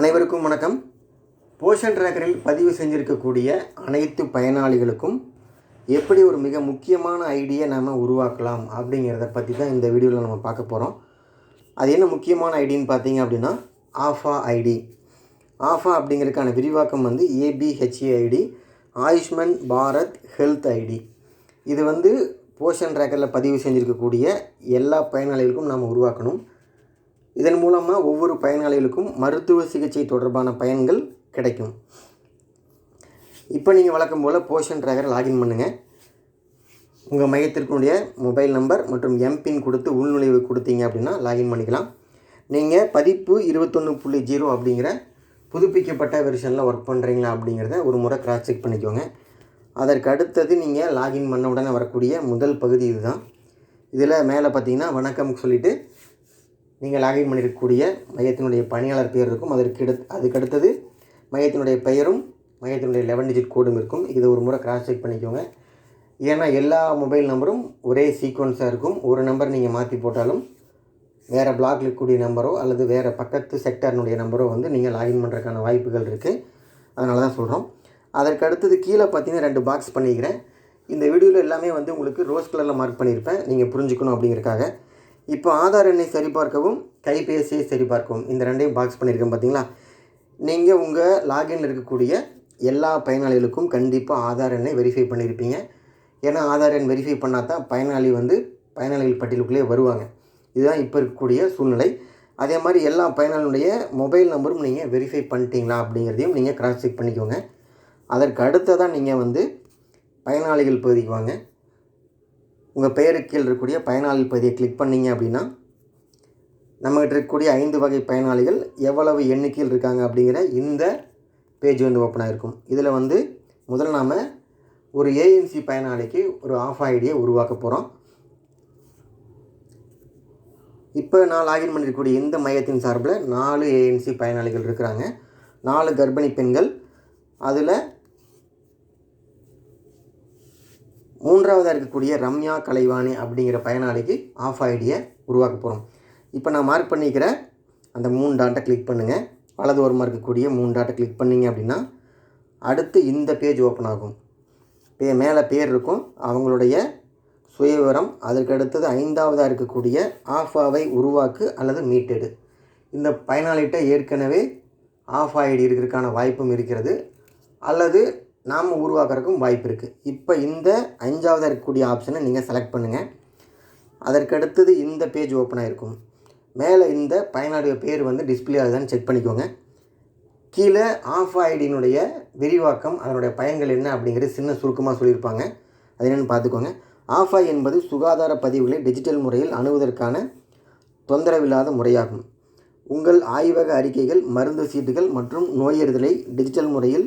அனைவருக்கும் வணக்கம். போஷன் ட்ராக்கரில் பதிவு செஞ்சிருக்கக்கூடிய அனைத்து பயனாளிகளுக்கும் எப்படி ஒரு மிக முக்கியமான ஐடியை நாம் உருவாக்கலாம் அப்படிங்கிறத பற்றி தான் இந்த வீடியோவில் நம்ம பார்க்க போகிறோம் அது என்ன முக்கியமான ஐடின்னு பார்த்தீங்க அப்படின்னா ஆஃபா ஐடி. ஆஃபா அப்படிங்கிறதுக்கான விரிவாக்கம் வந்து ABHA ID Ayushman Bharat health ID. இது வந்து போஷன் ட்ராக்கரில் பதிவு செஞ்சுருக்கக்கூடிய எல்லா பயனாளிகளுக்கும் நாம் உருவாக்கணும். இதன் மூலமாக ஒவ்வொரு பயனாளிகளுக்கும் மருத்துவ சிகிச்சை தொடர்பான பயன்கள் கிடைக்கும். இப்போ நீங்கள் வழக்கம் போல் போஷன் ட்ராகர் லாகின் பண்ணுங்கள் உங்கள் மையத்திற்குடைய மொபைல் நம்பர் மற்றும் எம்பின் கொடுத்து உள்நுழைவு கொடுத்தீங்க அப்படின்னா லாகின் பண்ணிக்கலாம். நீங்கள் பதிப்பு இருபத்தொன்று புள்ளி ஜீரோ அப்படிங்கிற புதுப்பிக்கப்பட்ட வெர்ஷனில் ஒர்க் பண்ணுறீங்களா அப்படிங்கிறத ஒரு முறை கிராஸ் செக் பண்ணிக்கோங்க. அதற்கு அடுத்தது நீங்கள் லாகின் பண்ண உடனே வரக்கூடிய முதல் பகுதி இதுதான். இதில் மேலே பார்த்தீங்கன்னா வணக்கம் சொல்லிவிட்டு நீங்கள் லாகின் பண்ணியிருக்கக்கூடிய மையத்தினுடைய பணியாளர் பேர் இருக்கும். அதற்கு எடு அதுக்கு அடுத்தது மையத்தினுடைய பெயரும் மையத்தினுடைய லெவன் டிஜிட் கோடும் இருக்கும். இதை ஒரு முறை கிராஸ் செக் பண்ணிக்கோங்க. ஏன்னா எல்லா மொபைல் நம்பரும் ஒரே சீக்வன்ஸாக இருக்கும். ஒரு நம்பர் நீங்கள் மாற்றி போட்டாலும் வேறு பிளாக்ல இருக்கக்கூடிய நம்பரோ அல்லது வேறு பக்கத்து செக்டர்னுடைய நம்பரோ வந்து நீங்கள் லாகின் பண்ணுறதுக்கான வாய்ப்புகள் இருக்குது அதனால தான் சொல்கிறோம் அதற்கு அடுத்தது கீழே பார்த்தீங்கன்னா ரெண்டு பாக்ஸ் பண்ணிக்கிறேன். இந்த வீடியோவில் எல்லாமே வந்து உங்களுக்கு ரோஸ் கலரில் மார்க் பண்ணியிருப்பேன். நீங்கள் புரிஞ்சுக்கணும் அப்படிங்கிறக்காக இப்போ ஆதார் எண்ணை சரிபார்க்கவும் கைபேசியை சரிபார்க்கவும் இந்த ரெண்டையும் பாக்ஸ் பண்ணியிருக்கேன் பார்த்தீங்களா? நீங்கள் உங்கள் லாகின்ல இருக்கக்கூடிய எல்லா பயனாளிகளுக்கும் கண்டிப்பாக ஆதார் எண்ணை வெரிஃபை பண்ணியிருப்பீங்க. ஏன்னா ஆதார் எண் வெரிஃபை பண்ணால் தான் பயனாளி வந்து பயனாளிகள் பட்டியலுக்குள்ளே வருவாங்க. இதுதான் இப்போ இருக்கக்கூடிய சூழ்நிலை. அதே மாதிரி எல்லா பயனாளியுடைய மொபைல் நம்பரும் நீங்கள் வெரிஃபை பண்ணிட்டீங்களா அப்படிங்கிறதையும் நீங்கள் கிராஸ் செக் பண்ணிக்கோங்க. அதற்கு அடுத்ததான் நீங்கள் வந்து பயனாளிகள் பகுதிக்கு வாங்க. உங்கள் பெயருக்கு கீழே இருக்கக்கூடிய பயனாளி பகுதியை கிளிக் பண்ணீங்க அப்படின்னா நம்மகிட்ட இருக்கக்கூடிய ஐந்து வகை பயனாளிகள் எவ்வளவு எண்ணிக்கையில் இருக்காங்க அப்படிங்கிற இந்த பேஜ் வந்து ஓப்பன் ஆகிருக்கும் இதில் வந்து முதல்ல நாம் ஒரு ஏஎன்சி பயனாளிக்கு ஒரு ஆஃப் ஐடியை உருவாக்க போகிறோம் இப்போ நான் லாகின் பண்ணிருக்கக்கூடிய இந்த மையத்தின் சார்பில் நாலு ஏஎன்சி பயனாளிகள் இருக்கிறாங்க. நாலு கர்ப்பிணி பெண்கள். அதில் மூன்றாவதாக இருக்கக்கூடிய ரம்யா கலைவாணி அப்படிங்கிற பயனாளிக்கு ஆஃப் ஐடியை உருவாக்க போகிறோம் இப்போ நான் மார்க் பண்ணிக்கிற அந்த மூணு டாட்டை கிளிக் பண்ணுங்கள் வலது ஓரமாக இருக்கக்கூடிய மூணு டாட்டை கிளிக் பண்ணிங்க அப்படின்னா அடுத்து இந்த பேஜ் ஓப்பன் ஆகும். பே மேலே பேர் இருக்கும். அவங்களுடைய சுயவிவரம் அதற்கு அடுத்தது ஐந்தாவதாக இருக்கக்கூடிய ஆஃபாவை உருவாக்கு அல்லது மீட்டெடு. இந்த பயனாளிகிட்ட ஏற்கனவே ஆஃப் ஐடி இருக்கிறதுக்கான வாய்ப்பும் இருக்கிறது. அல்லது நாம் உருவாக்குறதுக்கும் வாய்ப்பு இருக்குது இப்போ இந்த அஞ்சாவதாக இருக்கக்கூடிய ஆப்ஷனை நீங்கள் செலக்ட் பண்ணுங்கள் அதற்கு அடுத்தது இந்த பேஜ் ஓப்பன் ஆகிருக்கும் மேலே இந்த பயனாளிய பேர் வந்து டிஸ்பிளே ஆகுதான்னு செக் பண்ணிக்கோங்க. கீழே ஆஃப் ஐடியினுடைய விரிவாக்கம் அதனுடைய பயன்கள் என்ன அப்படிங்கிறது சின்ன சுருக்கமாக சொல்லியிருப்பாங்க. அது என்னென்னு பார்த்துக்கோங்க. ஆஃப் ஐ என்பது சுகாதார பதிவுகளை டிஜிட்டல் முறையில் அணுவதற்கான தொந்தரவில்லாத முறையாகும். உங்கள் ஆய்வக அறிக்கைகள் மருந்து சீட்டுகள் மற்றும் நோயறிதலை டிஜிட்டல் முறையில்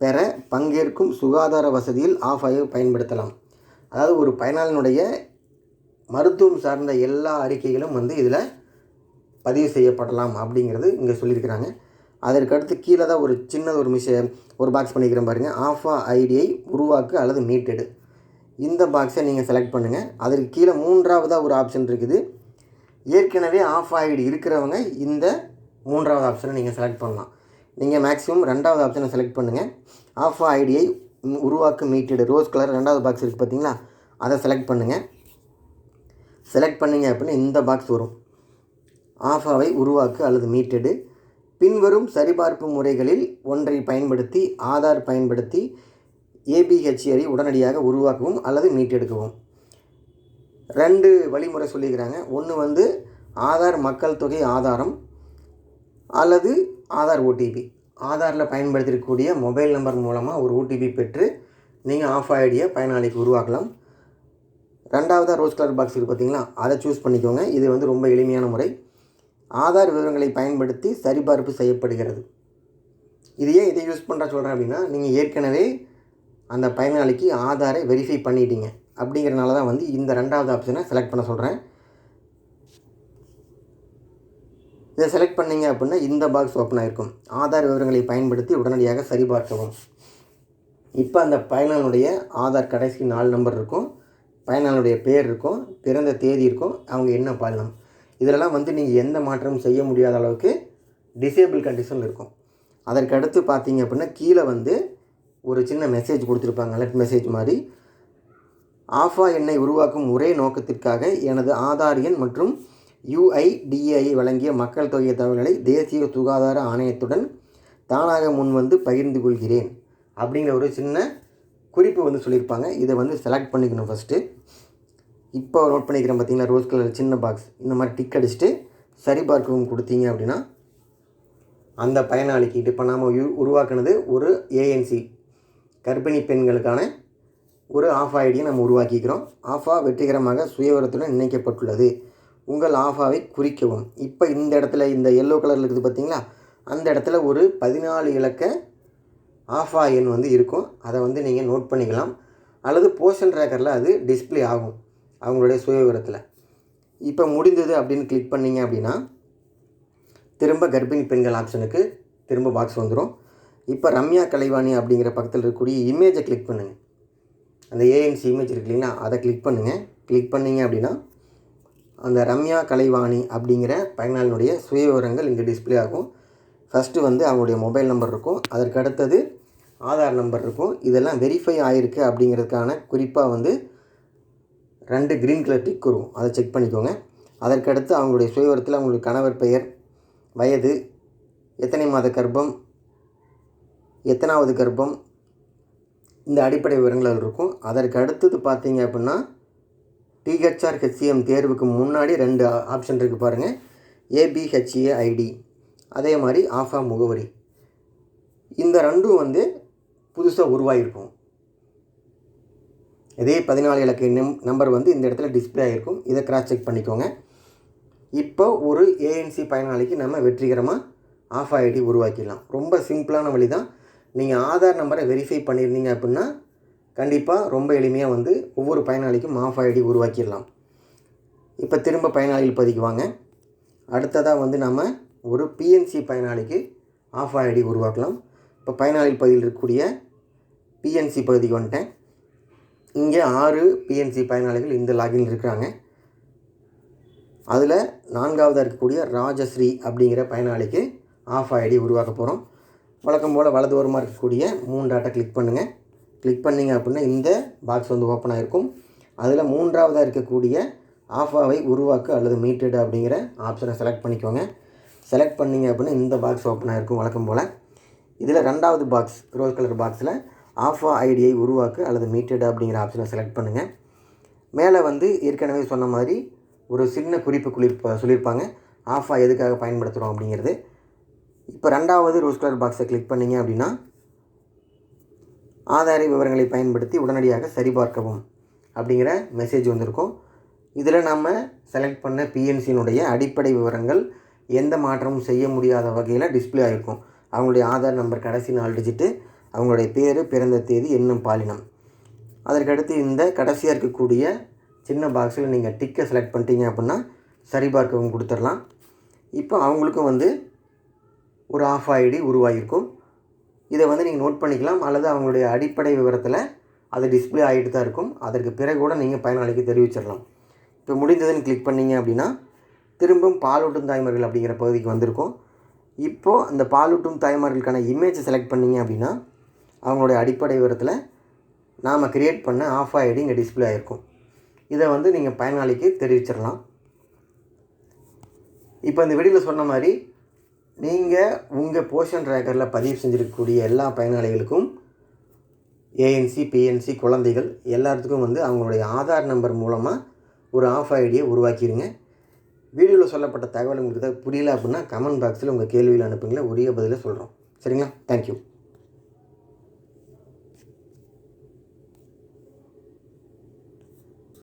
பெற பங்கேற்கும் சுகாதார வசதியில் ஆஃப் ஐயை பயன்படுத்தலாம். அதாவது ஒரு பயனாளினுடைய மருத்துவம் சார்ந்த எல்லா அறிக்கைகளும் வந்து இதில் பதிவு செய்யப்படலாம் அப்படிங்கிறது இங்கே சொல்லியிருக்கிறாங்க. அதற்கு அடுத்து கீழே தான் ஒரு சின்னது ஒரு மிஷ ஒரு பாக்ஸ் பண்ணிக்கிறேன் பாருங்கள் ஆஃபா ஐடியை உருவாக்கு அல்லது மீட்டெடு. இந்த பாக்ஸை நீங்கள் செலக்ட் பண்ணுங்கள் அதற்கு கீழே மூன்றாவதாக ஒரு ஆப்ஷன் இருக்குது. ஏற்கனவே ஆஃப் ஐடி இருக்கிறவங்க இந்த மூன்றாவது ஆப்ஷனை நீங்கள் செலக்ட் பண்ணலாம். நீங்கள் மேக்ஸிமம் ரெண்டாவது ஆப்ஷனை செலக்ட் பண்ணுங்கள் ஆஃப் ஐடியை உருவாக்கு மீட்டெடு ரோஸ் கலர் ரெண்டாவது பாக்ஸ் இருக்குது பார்த்தீங்களா அதை செலக்ட் பண்ணுங்கள் செலக்ட் பண்ணிங்க அப்படின்னா இந்த பாக்ஸ் வரும். ஆஃபாவை உருவாக்கு அல்லது மீட்டெடு பின்வரும் சரிபார்ப்பு முறைகளில் ஒன்றை பயன்படுத்தி ஆதார் பயன்படுத்தி ஏபிஹெச்ஏரை உடனடியாக உருவாக்கவும் அல்லது மீட்டெடுக்கவும் ரெண்டு வழிமுறை சொல்லிக்கிறாங்க ஒன்று வந்து ஆதார் மக்கள் தொகை ஆதாரம். அல்லது ஆதார் ஓடிபி. ஆதாரில் பயன்படுத்திருக்கக்கூடிய மொபைல் நம்பர் மூலமாக ஒரு ஓடிபி பெற்று நீங்கள் ஆஃப் ஐடியை பயனாளிக்கு உருவாக்கலாம். ரெண்டாவதாக ரோஸ் கலர் பாக்ஸ் இருக்குது பார்த்தீங்களா அதை சூஸ் பண்ணிக்கோங்க. இது வந்து ரொம்ப எளிமையான முறை. ஆதார் விவரங்களை பயன்படுத்தி சரிபார்ப்பு செய்யப்படுகிறது. இது ஏன் இதை யூஸ் பண்ணுற சொல்கிறேன் அப்படின்னா நீங்கள் ஏற்கனவே அந்த பயனாளிக்கு ஆதாரை வெரிஃபை பண்ணிட்டீங்க. அப்படிங்கிறனால தான் வந்து இந்த ரெண்டாவது ஆப்ஷனை செலக்ட் பண்ண சொல்கிறேன் இதை செலக்ட் பண்ணீங்க அப்படின்னா இந்த பாக்ஸ் ஓப்பன் ஆகிருக்கும் ஆதார் விவரங்களை பயன்படுத்தி உடனடியாக சரிபார்க்கவும். இப்போ அந்த பயனாளனுடைய ஆதார் கடைசி நாலு நம்பர் இருக்கும். பயனாளனுடைய பேர் இருக்கும். பிறந்த தேதி இருக்கும். அவங்க என்ன பாலினம். இதிலெல்லாம் வந்து நீங்கள் எந்த மாற்றமும் செய்ய முடியாத அளவுக்கு டிசேபிள் கண்டிஷனில் இருக்கும். அதற்கு அடுத்து பார்த்தீங்க அப்படின்னா கீழே வந்து ஒரு சின்ன மெசேஜ் கொடுத்துருப்பாங்க. அலர்ட் மெசேஜ் மாதிரி. ஆஃபா எண்ணை உருவாக்கும் ஒரே நோக்கத்திற்காக எனது ஆதார் எண் மற்றும் யுஐடிஏஐ வழங்கிய மக்கள் தொகை தகவல்களை தேசிய சுகாதார ஆணையத்துடன் தானாக முன்வந்து பகிர்ந்து கொள்கிறேன் அப்படிங்கிற ஒரு சின்ன குறிப்பு வந்து சொல்லியிருப்பாங்க. இதை வந்து செலக்ட் பண்ணிக்கணும் ஃபஸ்ட்டு இப்போ நோட் பண்ணிக்கிறேன் பார்த்தீங்கன்னா ரோஸ் கலர் சின்ன பாக்ஸ் இந்த மாதிரி டிக் அடிச்சுட்டு சரிபார்க்கவும் கொடுத்தீங்க அப்படின்னா அந்த பயனாளிக்கு இப்போ நாம் உருவாக்குனது ஒரு ஏஎன்சி கர்ப்பிணி பெண்களுக்கான ஒரு ஆஃப் ஐடியை நம்ம உருவாக்கிக்கிறோம். ஆஃபா வெற்றிகரமாக சுயவரத்துடன் இணைக்கப்பட்டுள்ளது. உங்கள் ஆஃபாவை குறிக்கவும். இப்போ இந்த இடத்துல இந்த எல்லோ கலரில் இருக்குது பார்த்தீங்களா? அந்த இடத்துல ஒரு பதினாலு இலக்க ஆஃபா எண் வந்து இருக்கும். அதை வந்து நீங்கள் நோட் பண்ணிக்கலாம். அல்லது போர்ஷன் ட்ராக்கரில் அது டிஸ்ப்ளே ஆகும் அவங்களுடைய சுயவிவரத்தில். இப்போ முடிந்தது அப்படின்னு கிளிக் பண்ணீங்க அப்படின்னா திரும்ப கர்ப்பிணி பெண்கள் ஆப்ஷனுக்கு திரும்ப பாக்ஸ் வந்துடும் இப்போ ரம்யா கலைவாணி அப்படிங்கிற பக்கத்தில் இருக்கக்கூடிய இமேஜை கிளிக் பண்ணுங்கள் அந்த ஏஎன்சி இமேஜ் இருக்கு இல்லைங்களா? அதை கிளிக் பண்ணுங்கள் கிளிக் பண்ணீங்க அப்படின்னா அந்த ரம்யா கலைவாணி அப்படிங்கிற பயனாளினுடைய சுயவிவரங்கள் இங்கே டிஸ்ப்ளே ஆகும். ஃபஸ்ட்டு வந்து அவங்களுடைய மொபைல் நம்பர் இருக்கும். அதற்கு அடுத்தது ஆதார் நம்பர் இருக்கும். இதெல்லாம் வெரிஃபை ஆகிருக்கு அப்படிங்கிறதுக்கான குறிப்பாக வந்து ரெண்டு க்ரீன் கலர் டிக் வரும். அதை செக் பண்ணிக்கோங்க. அதற்கடுத்து அவங்களுடைய சுயவரத்தில் அவங்களுடைய கணவர் பெயர் வயது எத்தனை மாத கர்ப்பம் எத்தனாவது கர்ப்பம் இந்த அடிப்படை விவரங்கள் இருக்கும். அதற்கு அடுத்தது பார்த்தீங்க அப்படின்னா டிஹெச்ஆர் ஹெச்சிஎம் தேர்வுக்கு முன்னாடி ரெண்டு ஆப்ஷன் இருக்குது பாருங்கள் ஏபிஹெச்ஏ ஐடி. அதே மாதிரி ஆஃபா முகவரி. இந்த ரெண்டும் வந்து புதுசாக உருவாகிருக்கும் இதே பதினாலு இலக்க நம் நம்பர் வந்து இந்த இடத்துல டிஸ்பிளே ஆகிருக்கும் இதை கிராஸ் செக் பண்ணிக்கோங்க. இப்போ ஒரு ஏஎன்சி பயனாளிக்கு நம்ம வெற்றிகரமாக ஆஃப் ஐடி உருவாக்கிடலாம். ரொம்ப சிம்பிளான வழி தான் நீங்கள் ஆதார் நம்பரை வெரிஃபை பண்ணியிருந்தீங்க அப்படின்னா கண்டிப்பாக ரொம்ப எளிமையாக வந்து ஒவ்வொரு பயனாளிக்கும் ஆஃப் ஐடி உருவாக்கிடலாம். இப்போ திரும்ப பயனாளிகள் பதிக்குவாங்க அடுத்ததாக வந்து நம்ம ஒரு பிஎன்சி பயனாளிக்கு ஆஃப் ஐடி உருவாக்கலாம். இப்போ பயனாளிகள் பதிவில் இருக்கக்கூடிய பிஎன்சி பகுதிக்கு வந்துட்டேன். இங்கே ஆறு பிஎன்சி பயனாளிகள் இந்த லாகின் இருக்கிறாங்க. அதில் நான்காவதாக இருக்கக்கூடிய ராஜஸ்ரீ அப்படிங்கிற பயனாளிக்கு ஆஃப் ஐடி உருவாக்க போகிறோம் வழக்கம் போல் வலது ஓரமாக இருக்கக்கூடிய மூணு ஆட்டை கிளிக் பண்ணுங்கள் கிளிக் பண்ணிங்க அப்படின்னா இந்த பாக்ஸ் வந்து ஓப்பன் ஆகிருக்கும் அதில் மூன்றாவதாக இருக்கக்கூடிய ஆஃபாவை உருவாக்கு அல்லது மீட்டெடு அப்படிங்கிற ஆப்ஷனை செலக்ட் பண்ணிக்கோங்க. செலக்ட் பண்ணிங்க அப்படின்னா இந்த பாக்ஸ் ஓப்பன் ஆகிருக்கும் வழக்கம் போல். இதில் ரெண்டாவது பாக்ஸ் ரோஸ் கலர் பாக்ஸில் ஆஃபா ஐடியை உருவாக்கு அல்லது மீட்டெடு அப்படிங்கிற ஆப்ஷனை செலக்ட் பண்ணுங்கள் மேலே வந்து ஏற்கனவே சொன்ன மாதிரி ஒரு சின்ன குறிப்பு குளிர்ப்ப சொல்லியிருப்பாங்க. ஆஃபா எதுக்காக பயன்படுத்துகிறோம் அப்படிங்கிறது. இப்போ ரெண்டாவது ரோஸ் கலர் பாக்ஸை கிளிக் பண்ணிங்க அப்படின்னா ஆதார விவரங்களை பயன்படுத்தி உடனடியாக சரிபார்க்கவும் அப்படிங்கிற மெசேஜ் வந்திருக்கும். இதில் நம்ம செலக்ட் பண்ண பிஎன்சியினுடைய அடிப்படை விவரங்கள் எந்த மாற்றமும் செய்ய முடியாத வகையில் டிஸ்பிளே ஆகிருக்கும் அவங்களுடைய ஆதார் நம்பர் கடைசி நாலு டிஜிட்டு அவங்களுடைய பேர் பிறந்த தேதி என்னும் பாலினம். அதற்கடுத்து இந்த கடைசியாக இருக்கக்கூடிய சின்ன பாக்ஸில் நீங்கள் டிக்கை செலக்ட் பண்ணிட்டீங்க அப்படின்னா சரிபார்க்கவும் கொடுத்துடலாம். இப்போ அவங்களுக்கும் வந்து ஒரு ஆஃப் ஐடி உருவாகியிருக்கும். இதை வந்து நீங்கள் நோட் பண்ணிக்கலாம் அல்லது அவங்களுடைய அடிப்படை விவரத்தில் அது டிஸ்பிளே ஆகிட்டு தான் இருக்கும். அதற்கு பிறகு கூட நீங்கள் பயனாளிக்கு தெரிவிச்சிடலாம். இப்போ முடிந்ததுன்னு கிளிக் பண்ணிங்க அப்படின்னா திரும்பவும் பாலூட்டும் தாய்மார்கள் அப்படிங்கிற பகுதிக்கு வந்திருக்கும். இப்போது அந்த பாலூட்டும் தாய்மார்களுக்கான இமேஜை செலக்ட் பண்ணிங்க அப்படின்னா அவங்களுடைய அடிப்படை விவரத்தில் நாம் க்ரியேட் பண்ண ஆஃப் ஆகிடு இங்கே டிஸ்பிளே ஆகிருக்கும் இதை வந்து நீங்கள் பயனாளிக்கு தெரிவிச்சிடலாம். இப்போ இந்த வீடியோவில் சொன்ன மாதிரி நீங்கள் உங்கள் போர்ஷன் ட்ராக்கரில் பதிவு செஞ்சுருக்கக்கூடிய எல்லா பயனாளிகளுக்கும் ஏஎன்சி பிஎன்சி குழந்தைகள் எல்லாத்துக்கும் வந்து அவங்களுடைய ஆதார் நம்பர் மூலமாக ஒரு ஆஃப் ஐடியை உருவாக்கிடுங்க வீடியோவில் சொல்லப்பட்ட தகவல் உங்களுக்கு ஏதாவது புரியல அப்படின்னா கமெண்ட் பாக்ஸில் உங்கள் கேள்வியில் அனுப்புங்களேன் உரிய பதிலை சொல்கிறோம் சரிங்களா? தேங்க்யூ